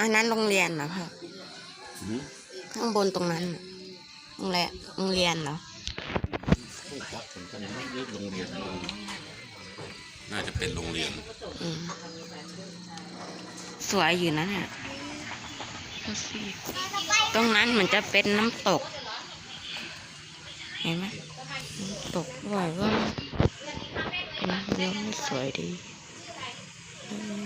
อันนั้นโรงเรียนเหรอพ่อข้างบนตรงนั้นโรงแรมโรงเรียนเหรอ นไม่เรียกโรงเรียนน่าจะเป็นโรงเรียนอืมสวยอยู่นะเนี่ยตรงนั้นเหมือนจะเป็นน้ำตก เห็นไหมน้ำตกด้วยว่าเป็นเรื่องสวยดีอืม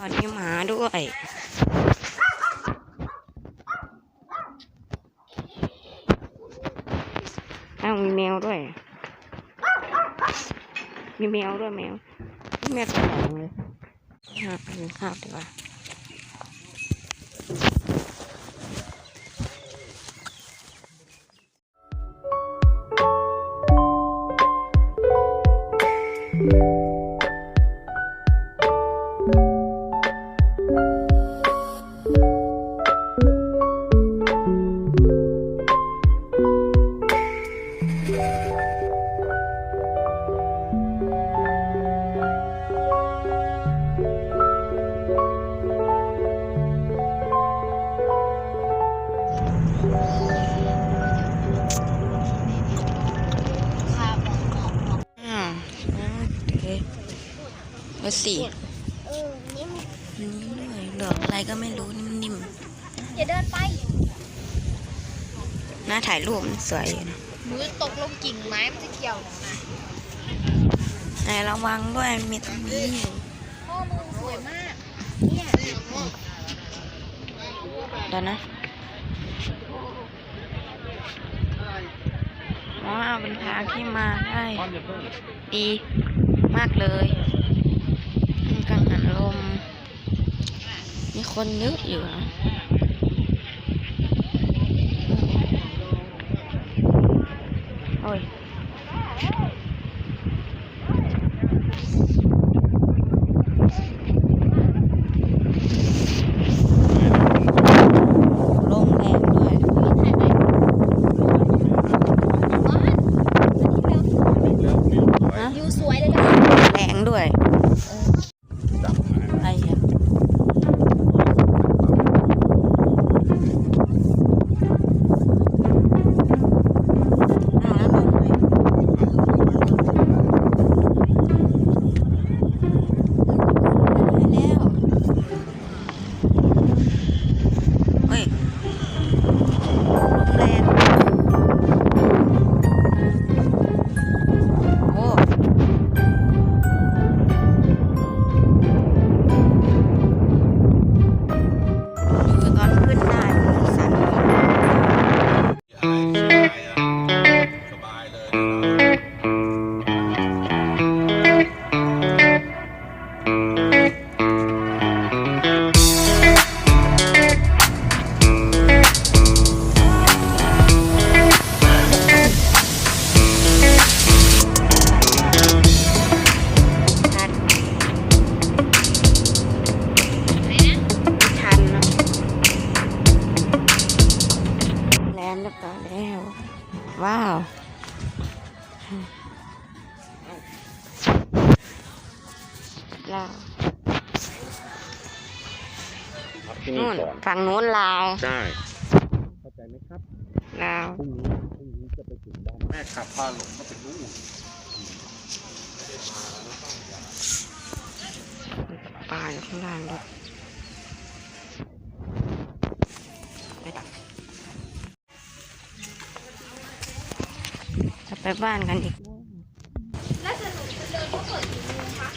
วัสอนมีหมาด้วยอ้าวมีแมวด้วย มีแมวด้วยแมว แมวตัวใหญ่เลยห้าวกินข้าวดีกว่า เอาสิเออนิ่มนิ่มด้วยดอกอะไรก็ไม่รู้นิ่มอย่าเดินไปๆน่าถ่ายรูปมันสวยอยู่นะหนูจะตกลงกิ่งไม้มันจะเกี่ยวหนูนะไหนระวังด้วยมีตรงนี้อยู่พ่อมึงสวยมาก เนี่ยเดี๋ยวนะว้าวเป็นทางที่มาได้ ดีมากเลยมีกังหันลม มีคนเยอะอยู่นะ ว้าว ลาวพักที่นู่นี่นก่อนฝั่งนู้นลาว ใช่เข้าใจไหมครับลาว พรุ่งนี้พรุ่งนี้จะไปถึงบ้านแม่ขับพาหลงก็ไปนู่นป่าอยู่ข้างล่างด้วย ไปบ้านกันอีกแล้วสนุกจะเดินเขาเปิดกี่โมงคะ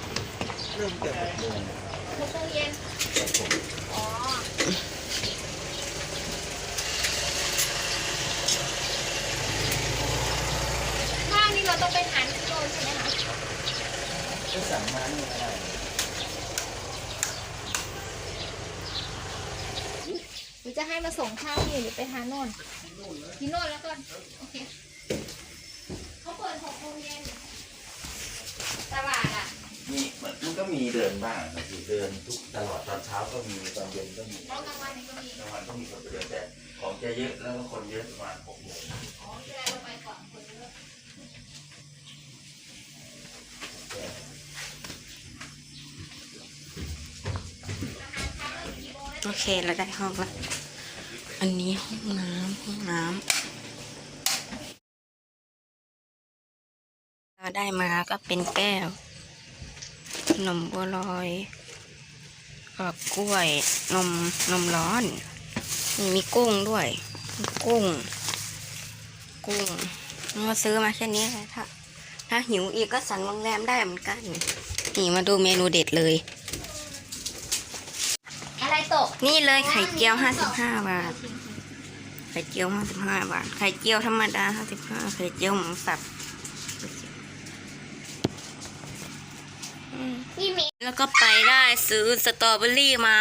เริ่มจะหกโมงหกโมงเย็นอ๋อข้างนี้เราต้องไปหาที่โดนใช่ไหมคะจะสั่งมานี่อะไรจะให้มาส่งข้าวนี่หรือไปทานโน่นที่โน่นแล้วก่อนโอเค โมงเย็นตลาดอะมีมันมันก็มีเดินบ้างบางทีเดินทุกตลอดตอนเช้าก็มีตอนเย็นก็มีเพราะกลางวันนี้ก็มีกลางวันก็มีคนไปเดินแต่ของจะเยอะแล้วก็คนเยอะประมาณหกโมงอ๋อที่เราไปก่อนคนเยอะโอเคเราได้ห้องละ อันนี้ห้องน้ำห้องน้ำเรา ได้มาก็เป็นแก้ว ขนมบัวลอยกับกล้วยนมนมร้อนนี่มีกุ้งด้วยมีกุ้ง กุ้งเราซื้อมาแค่นี้แหละถ้าถ้าหิวอีกก็สั่งโรงแรมได้เหมือนกัน นี่มาดูเมนูเด็ดเลย อะไรตก นี่เลยไข่เจียวห้าสิบห้าบาท ไข่เจียวห้าสิบห้าบาท ไข่เจียวธรรมดาห้าสิบห้าไข่เจียวหมูสับ พี่มีแล้วก็ไปได้ซื้อสตรอเบอรี่มา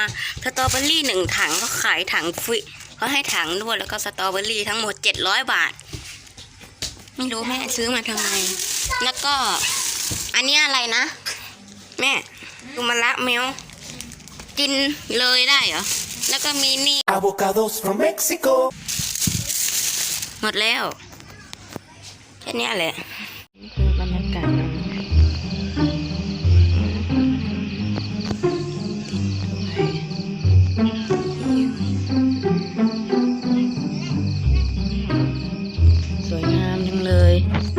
สตรอเบอรี่หนึ่งถังก็ขายถังฟรีเขาให้ถังด้วยแล้วก็สตรอเบอรี่ทั้งหมดเจ็ดร้อยบาท ไม่รู้แม่ซื้อมาทำไม แล้วก็ อันนี้อะไรนะ แม่ดูมะละเมลกินเลยได้เหรอ แล้วก็มีนี่ Avocados from Mexico. หมดแล้ว แค่เนี้ยแหละอ bye.